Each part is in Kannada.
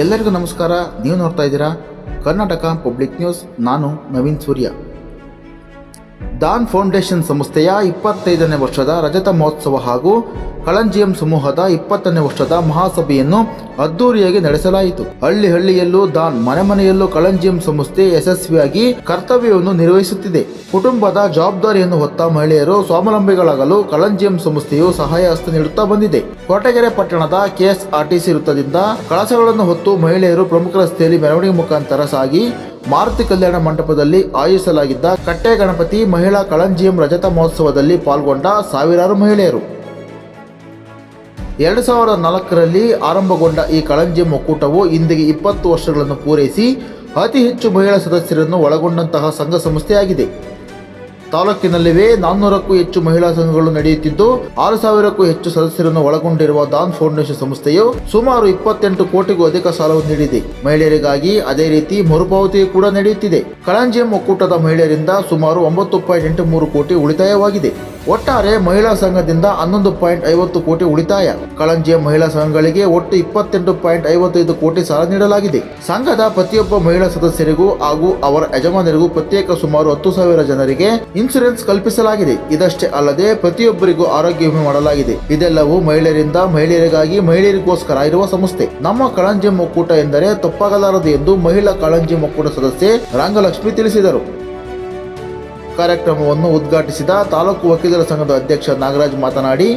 ಎಲ್ಲರಿಗೂ ನಮಸ್ಕಾರ. ನೀವು ನೋಡ್ತಾ ಇದ್ದೀರಾ ಕರ್ನಾಟಕ ಪಬ್ಲಿಕ್ ನ್ಯೂಸ್ ನಾನು ನವೀನ್ ಸೂರ್ಯ. ದಾನ್ ಫೌಂಡೇಶನ್ ಸಂಸ್ಥೆಯ ಇಪ್ಪತ್ತೈದನೇ ವರ್ಷದ ರಜತ ಮಹೋತ್ಸವ ಹಾಗೂ ಕಳಂಜಿಯಂ ಸಮೂಹದ ಇಪ್ಪತ್ತನೇ ವರ್ಷದ ಮಹಾಸಭೆಯನ್ನು ಅದ್ದೂರಿಯಾಗಿ ನಡೆಸಲಾಯಿತು. ಹಳ್ಳಿ ಹಳ್ಳಿಯಲ್ಲೂ ದಾನ್, ಮನೆ ಮನೆಯಲ್ಲೂ ಕಳಂಜಿಯಂ ಸಂಸ್ಥೆ ಯಶಸ್ವಿಯಾಗಿ ಕರ್ತವ್ಯವನ್ನು ನಿರ್ವಹಿಸುತ್ತಿದೆ. ಕುಟುಂಬದ ಜವಾಬ್ದಾರಿಯನ್ನು ಹೊತ್ತ ಮಹಿಳೆಯರು ಸ್ವಾವಲಂಬಿಗಳಾಗಲು ಕಳಂಜಿಯಂ ಸಂಸ್ಥೆಯು ಸಹಾಯ ಹಸ್ತ ನೀಡುತ್ತಾ ಬಂದಿದೆ. ಕೋಟಗೆರೆ ಪಟ್ಟಣದ ಕೆಎಸ್ಆರ್ಟಿಸಿ ವೃತ್ತದಿಂದ ಕಳಸಗಳನ್ನು ಹೊತ್ತು ಮಹಿಳೆಯರು ಪ್ರಮುಖ ರಸ್ತೆಯಲ್ಲಿ ಮೆರವಣಿಗೆ ಮುಖಾಂತರ ಸಾಗಿ ಮಾರುತಿ ಕಲ್ಯಾಣ ಮಂಟಪದಲ್ಲಿ ಆಯೋಜಿಸಲಾಗಿದ್ದ ಕಟ್ಟೆ ಗಣಪತಿ ಮಹಿಳಾ ಕಳಂಜಿಯಂ ರಜತ ಮಹೋತ್ಸವದಲ್ಲಿ ಪಾಲ್ಗೊಂಡ ಸಾವಿರಾರು ಮಹಿಳೆಯರು. ಎರಡು ಸಾವಿರದ ನಾಲ್ಕರಲ್ಲಿ ಆರಂಭಗೊಂಡ ಈ ಕಳಂಜಿಯಂ ಒಕ್ಕೂಟವು ಇಂದಿಗೆ ಇಪ್ಪತ್ತು ವರ್ಷಗಳನ್ನು ಪೂರೈಸಿ ಅತಿ ಹೆಚ್ಚು ಮಹಿಳಾ ಸದಸ್ಯರನ್ನು ಒಳಗೊಂಡಂತಹ ಸಂಘ ಸಂಸ್ಥೆಯಾಗಿದೆ. ತಾಲೂಕಿನಲ್ಲಿವೆ ನಾನ್ನೂರಕ್ಕೂ ಹೆಚ್ಚು ಮಹಿಳಾ ಸಂಘಗಳು ನಡೆಯುತ್ತಿದ್ದು, ಆರು ಸಾವಿರಕ್ಕೂ ಹೆಚ್ಚು ಸದಸ್ಯರನ್ನು ಒಳಗೊಂಡಿರುವ ದಾನ್ ಫೌಂಡೇಶನ್ ಸಂಸ್ಥೆಯು ಸುಮಾರು ಇಪ್ಪತ್ತೆಂಟು ಕೋಟಿಗೂ ಅಧಿಕ ಸಾಲವನ್ನು ನೀಡಿದೆ. ಮಹಿಳೆಯರಿಗಾಗಿ ಅದೇ ರೀತಿ ಮರುಪಾವತಿ ಕೂಡ ನಡೆಯುತ್ತಿದೆ. ಕಳಂಜಿಯಂ ಒಕ್ಕೂಟದ ಮಹಿಳೆಯರಿಂದ ಸುಮಾರು ಒಂಬತ್ತು ಪಾಯಿಂಟ್ ಎಂಟು ಮೂರು ಕೋಟಿ ಉಳಿತಾಯವಾಗಿದೆ. ಒಟ್ಟಾರೆ ಮಹಿಳಾ ಸಂಘದಿಂದ ಹನ್ನೊಂದು ಪಾಯಿಂಟ್ ಐವತ್ತು ಕೋಟಿ ಉಳಿತಾಯ. ಕಳಂಜಿಯ ಮಹಿಳಾ ಸಂಘಗಳಿಗೆ ಒಟ್ಟು ಇಪ್ಪತ್ತೆಂಟು ಪಾಯಿಂಟ್ ಐವತ್ತೈದು ಕೋಟಿ ಸಾಲ ನೀಡಲಾಗಿದೆ. ಸಂಘದ ಪ್ರತಿಯೊಬ್ಬ ಮಹಿಳಾ ಸದಸ್ಯರಿಗೂ ಹಾಗೂ ಅವರ ಯಜಮಾನರಿಗೂ ಪ್ರತ್ಯೇಕ ಸುಮಾರು ಹತ್ತು ಸಾವಿರ ಜನರಿಗೆ ಇನ್ಸೂರೆನ್ಸ್ ಕಲ್ಪಿಸಲಾಗಿದೆ. ಇದಷ್ಟೇ ಅಲ್ಲದೆ ಪ್ರತಿಯೊಬ್ಬರಿಗೂ ಆರೋಗ್ಯ ವಿಮೆ ಮಾಡಲಾಗಿದೆ. ಇದೆಲ್ಲವೂ ಮಹಿಳೆಯರಿಂದ ಮಹಿಳೆಯರಿಗಾಗಿ ಮಹಿಳೆಯರಿಗೋಸ್ಕರ ಇರುವ ಸಂಸ್ಥೆ. ನಮ್ಮ ಕಾಳಂಜಿ ಒಕ್ಕೂಟ ಎಂದರೆ ತಪ್ಪಾಗಲಾರದು ಎಂದು ಮಹಿಳಾ ಕಾಳಂಜಿ ಒಕ್ಕೂಟ ಸದಸ್ಯೆ ರಂಗಲಕ್ಷ್ಮಿ ತಿಳಿಸಿದರು. ಕಾರ್ಯಕ್ರಮವನ್ನು ಉದ್ಘಾಟಿಸಿದ ತಾಲೂಕು ವಕೀಲರ ಸಂಘದ ಅಧ್ಯಕ್ಷ ನಾಗರಾಜ್ ಮಾತನಾಡಿ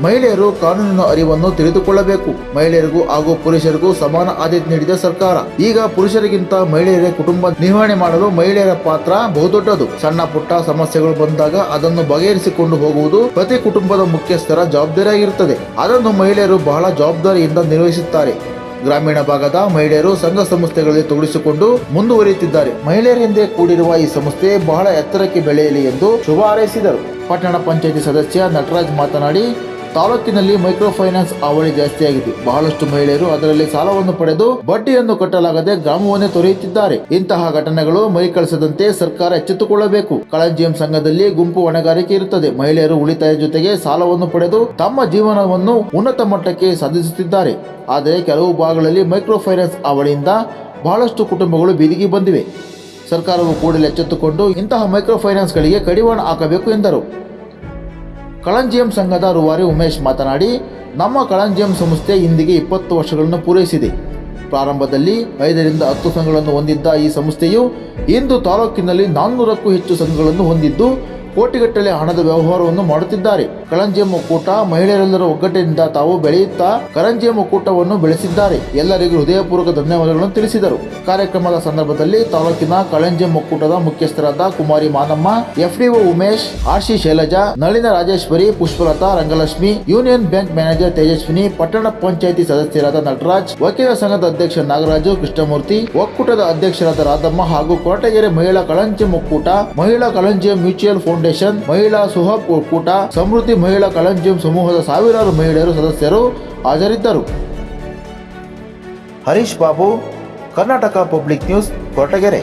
ಮಹಿಳೆಯರು ಕಾನೂನಿನ ಅರಿವನ್ನು ತಿಳಿದುಕೊಳ್ಳಬೇಕು. ಮಹಿಳೆಯರಿಗೂ ಹಾಗೂ ಪುರುಷರಿಗೂ ಸಮಾನ ಆದ್ಯತೆ ನೀಡಿದ ಸರ್ಕಾರ. ಈಗ ಪುರುಷರಿಗಿಂತ ಮಹಿಳೆಯರೇ ಕುಟುಂಬ ನಿರ್ವಹಣೆ ಮಾಡಲು ಮಹಿಳೆಯರ ಪಾತ್ರ ಬಹುದೊಡ್ಡದು. ಸಣ್ಣ ಪುಟ್ಟ ಸಮಸ್ಯೆಗಳು ಬಂದಾಗ ಅದನ್ನು ಬಗೆಹರಿಸಿಕೊಂಡು ಹೋಗುವುದು ಪ್ರತಿ ಕುಟುಂಬದ ಮುಖ್ಯಸ್ಥರ ಜವಾಬ್ದಾರಿಯಾಗಿರುತ್ತದೆ. ಅದನ್ನು ಮಹಿಳೆಯರು ಬಹಳ ಜವಾಬ್ದಾರಿಯಿಂದ ನಿರ್ವಹಿಸುತ್ತಾರೆ. ಗ್ರಾಮೀಣ ಭಾಗದ ಮಹಿಳೆಯರು ಸಂಘ ಸಂಸ್ಥೆಗಳಲ್ಲಿ ತೊಡಗಿಸಿಕೊಂಡು ಮುಂದುವರಿಯುತ್ತಿದ್ದಾರೆ. ಮಹಿಳೆಯರಿಂದೇ ಕೂಡಿರುವ ಈ ಸಂಸ್ಥೆ ಬಹಳ ಎತ್ತರಕ್ಕೆ ಬೆಳೆಯಲಿ ಎಂದು ಶುಭ ಹಾರೈಸಿದರು. ಪಟ್ಟಣ ಪಂಚಾಯಿತಿ ಸದಸ್ಯ ನಟರಾಜ್ ಮಾತನಾಡಿ ತಾಲೂಕಿನಲ್ಲಿ ಮೈಕ್ರೋ ಫೈನಾನ್ಸ್ ಹಾವಳಿ ಜಾಸ್ತಿಯಾಗಿದೆ. ಬಹಳಷ್ಟು ಮಹಿಳೆಯರು ಅದರಲ್ಲಿ ಸಾಲವನ್ನು ಪಡೆದು ಬಡ್ಡಿಯನ್ನು ಕಟ್ಟಲಾಗದೆ ಗ್ರಾಮವನ್ನೇ ತೊರೆಯುತ್ತಿದ್ದಾರೆ. ಇಂತಹ ಘಟನೆಗಳು ಮೈಕಳಿಸದಂತೆ ಸರ್ಕಾರ ಎಚ್ಚೆತ್ತುಕೊಳ್ಳಬೇಕು. ಕಳಂಜಿಎಂ ಸಂಘದಲ್ಲಿ ಗುಂಪು ಹೊಣೆಗಾರಿಕೆ ಇರುತ್ತದೆ. ಮಹಿಳೆಯರು ಉಳಿತಾಯ ಜೊತೆಗೆ ಸಾಲವನ್ನು ಪಡೆದು ತಮ್ಮ ಜೀವನವನ್ನು ಉನ್ನತ ಮಟ್ಟಕ್ಕೆ ಸಾಧಿಸುತ್ತಿದ್ದಾರೆ. ಆದರೆ ಕೆಲವು ಭಾಗಗಳಲ್ಲಿ ಮೈಕ್ರೋ ಫೈನಾನ್ಸ್ ಅವಳಿಯಿಂದ ಬಹಳಷ್ಟು ಕುಟುಂಬಗಳು ಬೀದಿಗೆ ಬಂದಿವೆ. ಸರ್ಕಾರವು ಕೂಡಲೇ ಎಚ್ಚೆತ್ತುಕೊಂಡು ಇಂತಹ ಮೈಕ್ರೋ ಫೈನಾನ್ಸ್ಗಳಿಗೆ ಕಡಿವಾಣ ಹಾಕಬೇಕು ಎಂದರು. ಕಳಂಜಿಯಂ ಸಂಘದ ರೂವಾರಿ ಉಮೇಶ್ ಮಾತನಾಡಿ, ನಮ್ಮ ಕಳಂಜಿಯಂ ಸಂಸ್ಥೆ ಇಂದಿಗೆ ಇಪ್ಪತ್ತು ವರ್ಷಗಳನ್ನು ಪೂರೈಸಿದೆ. ಪ್ರಾರಂಭದಲ್ಲಿ ಐದರಿಂದ ಹತ್ತು ಸಂಘಗಳನ್ನು ಹೊಂದಿದ್ದ ಈ ಸಂಸ್ಥೆಯು ಇಂದು ತಾಲೂಕಿನಲ್ಲಿ ನಾನ್ನೂರಕ್ಕೂ ಹೆಚ್ಚು ಸಂಘಗಳನ್ನು ಹೊಂದಿದ್ದು, ಕೋಟಿಗಟ್ಟಲೆ ಹಣದ ವ್ಯವಹಾರವನ್ನು ಮಾಡುತ್ತಿದ್ದಾರೆ. ಕಳಂಜಿಯಂ ಮುಕ್ಕೂಟ ಮಹಿಳೆಯರೆಲ್ಲರ ಒಗ್ಗಟ್ಟಿನಿಂದ ತಾವು ಬೆಳೆಯುತ್ತಾ ಕರಂಜಿಯ ಮುಕ್ಕೂಟವನ್ನು ಬೆಳೆಸಿದ್ದಾರೆ. ಎಲ್ಲರಿಗೂ ಹೃದಯಪೂರ್ವಕ ಧನ್ಯವಾದಗಳನ್ನು ತಿಳಿಸಿದರು. ಕಾರ್ಯಕ್ರಮದ ಸಂದರ್ಭದಲ್ಲಿ ತಾಲೂಕಿನ ಕಳಂಜಿಯ ಮುಕ್ಕೂಟದ ಮುಖ್ಯಸ್ಥರಾದ Kumari Manamma, FDO Umesh RC Shailaja, Nalina Rajeshwari, Pushpalatha Rangalakshmi, union bank manager Tejaswini, ಪಟ್ಟಣ ಪಂಚಾಯಿತಿ ಸದಸ್ಯರಾದ ನಟರಾಜ್, ವಕೀಲ ಸಂಘದ ಅಧ್ಯಕ್ಷ ನಾಗರಾಜು, ಕೃಷ್ಣಮೂರ್ತಿ, ಒಕ್ಕೂಟದ ಅಧ್ಯಕ್ಷರಾದ ರಾಧಮ್ಮ ಹಾಗೂ ಕೊರಟಗೆರೆ ಮಹಿಳಾ ಕಳಂಜಿ ಮುಕ್ಕೂಟ ಮಹಿಳಾ ಕಳಂಜಿಯ ಮ್ಯೂಚುವಲ್ ಫೌಂಡೇಶನ್, ಮಹಿಳಾ ಸುಹಬ್ ಒಕ್ಕೂಟ, ಸಮೃದ್ಧಿ ಮಹಿಳಾ ಕಳಂಜಿಯಂ ಸಮೂಹದ ಸಾವಿರಾರು ಮಹಿಳೆಯರು ಸದಸ್ಯರು ಹಾಜರಿದ್ದರು. Harish Babu Karnataka public news Koratagere.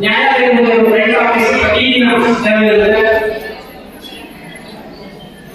ನ್ಯಾಯಾಲಯದ ಪ್ರೈವೇಟ್ ಆಫೀಸ್ ಈ ನಮ್ಮ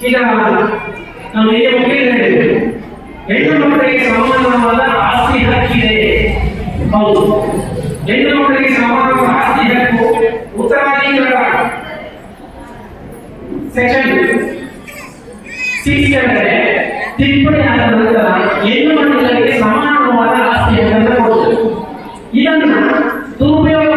இதனால் நம்முடைய முக்கியங்கள் எண்ணமுடைய சமாதானமான ஆசி ஹக்கிலே ஹவுஸ் எண்ணமுடைய சமாதான ஆசி ஹக்கு உத்தரவாதிகள செக்ஷன் சிக்ஸ்ல ತಿಪ್ಪಣಿ ಆಧಾರದ ಹೆಣ್ಣು ಮಕ್ಕಳಿಗೆ ಸಮಾನವಾದ ಆಸ್ತಿ ಹಕ್ಕನ್ನು ಕೊಡುತ್ತದೆ ಇದನ್ನು ದುರುಪಯೋಗ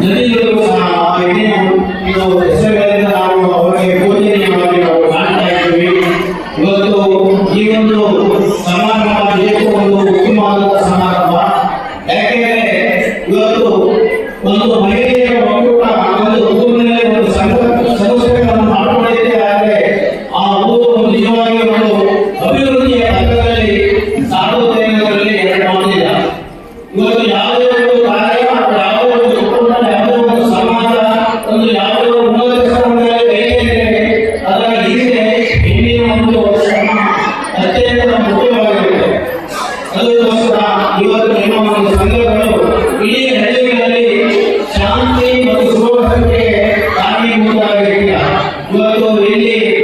Jadi itu sama. Ini yang itu. வெளியே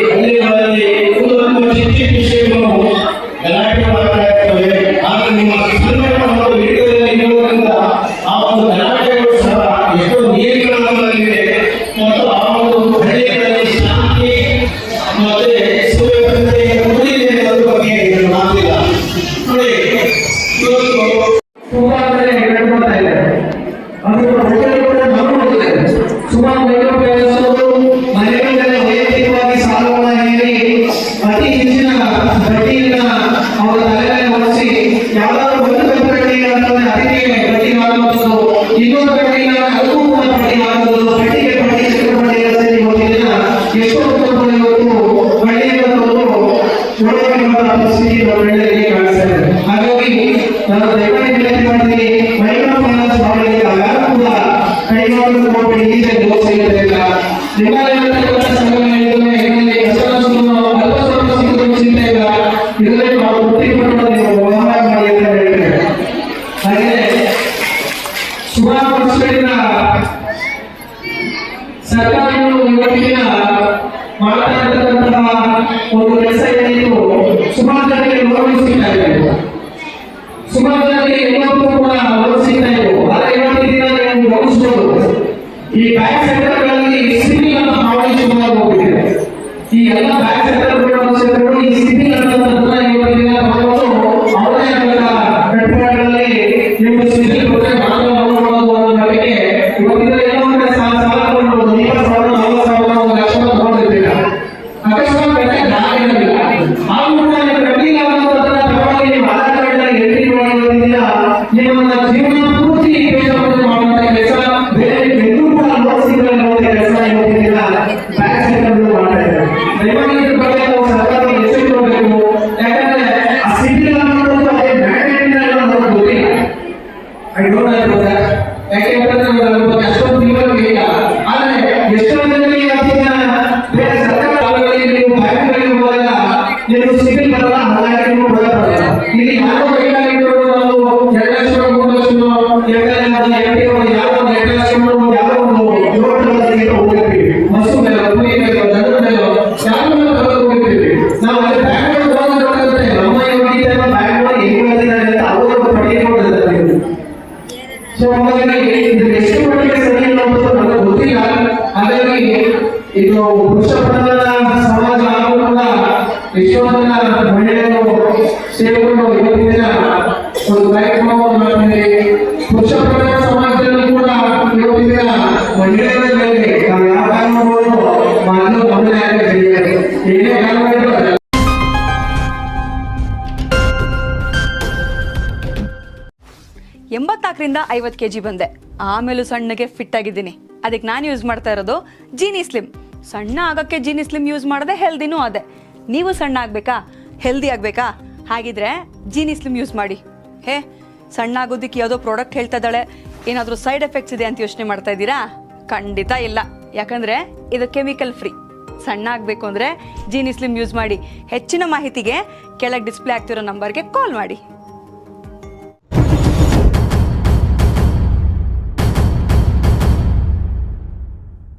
Como ಎಂಬತ್ನಾಲ್ಕರಿಂದ ಐವತ್ತು ಕೆ ಜಿ ಬಂದೆ. ಆಮೇಲೂ ಸಣ್ಣಗೆ ಫಿಟ್ ಆಗಿದ್ದೀನಿ. ಅದಕ್ಕೆ ನಾನು ಯೂಸ್ ಮಾಡ್ತಾ ಇರೋದು ಜೀನಿ ಸ್ಲಿಮ್ ಸಣ್ಣ ಆಗೋಕ್ಕೆ ಜೀನಿ ಸ್ಲಿಮ್ ಯೂಸ್ ಮಾಡದೆ ಹೆಲ್ದಿನೂ ಅದೇ. ನೀವು ಸಣ್ಣ ಆಗಬೇಕಾ? ಹೆಲ್ದಿ ಆಗಬೇಕಾ? ಹಾಗಿದ್ರೆ ಜೀನಿ ಸ್ಲಿಮ್ ಯೂಸ್ ಮಾಡಿ. ಹೇ, ಸಣ್ಣ ಆಗೋದಕ್ಕೆ ಯಾವುದೋ ಪ್ರಾಡಕ್ಟ್ ಹೇಳ್ತಾ ಇದ್ದಾಳೆ. ಏನಾದರೂ ಸೈಡ್ ಎಫೆಕ್ಟ್ಸ್ ಇದೆ ಅಂತ ಯೋಚನೆ ಮಾಡ್ತಾ ಇದ್ದೀರಾ? ಖಂಡಿತ ಇಲ್ಲ. ಯಾಕಂದ್ರೆ ಇದು ಕೆಮಿಕಲ್ ಫ್ರೀ ಸಣ್ಣ ಆಗಬೇಕು ಅಂದರೆ ಜೀನಿ ಸ್ಲಿಮ್ ಯೂಸ್ ಮಾಡಿ ಹೆಚ್ಚಿನ ಮಾಹಿತಿಗೆ ಕೆಳಗೆ ಡಿಸ್ಪ್ಲೇ ಆಗ್ತಿರೋ ನಂಬರ್ಗೆ ಕಾಲ್ ಮಾಡಿ.